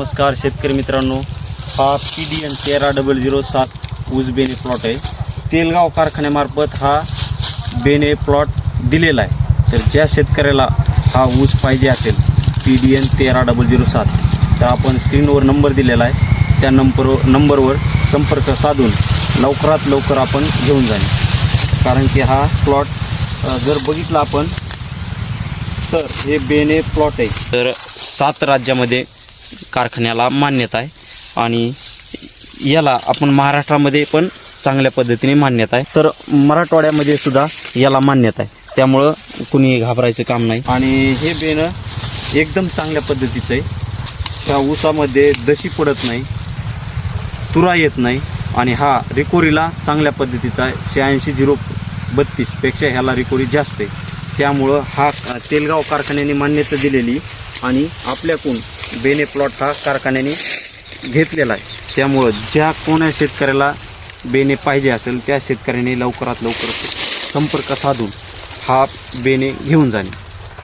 नमस्कार शेतकरी मित्रांनो. हा पी डी एन तेरा डबल झिरो सात ऊस बेने प्लॉट आहे. तेलगाव कारखान्यामार्फत हा बेने प्लॉट दिलेला आहे. तर ज्या शेतकऱ्याला हा ऊस पाहिजे असेल पी डी एन तेरा डबल झिरो सात तर आपण स्क्रीनवर नंबर दिलेला आहे. त्या नंबर नंबरवर संपर्क साधून लवकरात लवकर आपण घेऊन जाणे. कारण की हा प्लॉट जर बघितला आपण तर हे बेने प्लॉट आहे. तर सात राज्यामध्ये कारखान्याला मान्यता आहे. आणि याला आपण महाराष्ट्रामध्ये पण चांगल्या पद्धतीने मान्यता आहे. तर मराठवाड्यामध्ये सुद्धा याला मान्यता आहे. त्यामुळं कुणी घाबरायचं काम नाही. आणि हे बेणं एकदम चांगल्या पद्धतीचं आहे. त्या ऊसामध्ये दशी पडत नाही तुरा येत नाही आणि हा रिकोरीला चांगल्या पद्धतीचा आहे. शहाऐंशी झिरो बत्तीसपेक्षा ह्याला रिकोरी जास्त आहे. त्यामुळं हा तेलगाव कारखान्याने मान्यता दिलेली आणि आपल्याकडून बेने प्लॉट हा कारखान्याने घेतलेला आहे. त्यामुळं ज्या कोण्या शेतकऱ्याला बेने पाहिजे असेल त्या शेतकऱ्याने लवकरात लवकर संपर्क साधून हा बेने घेऊन जाणे.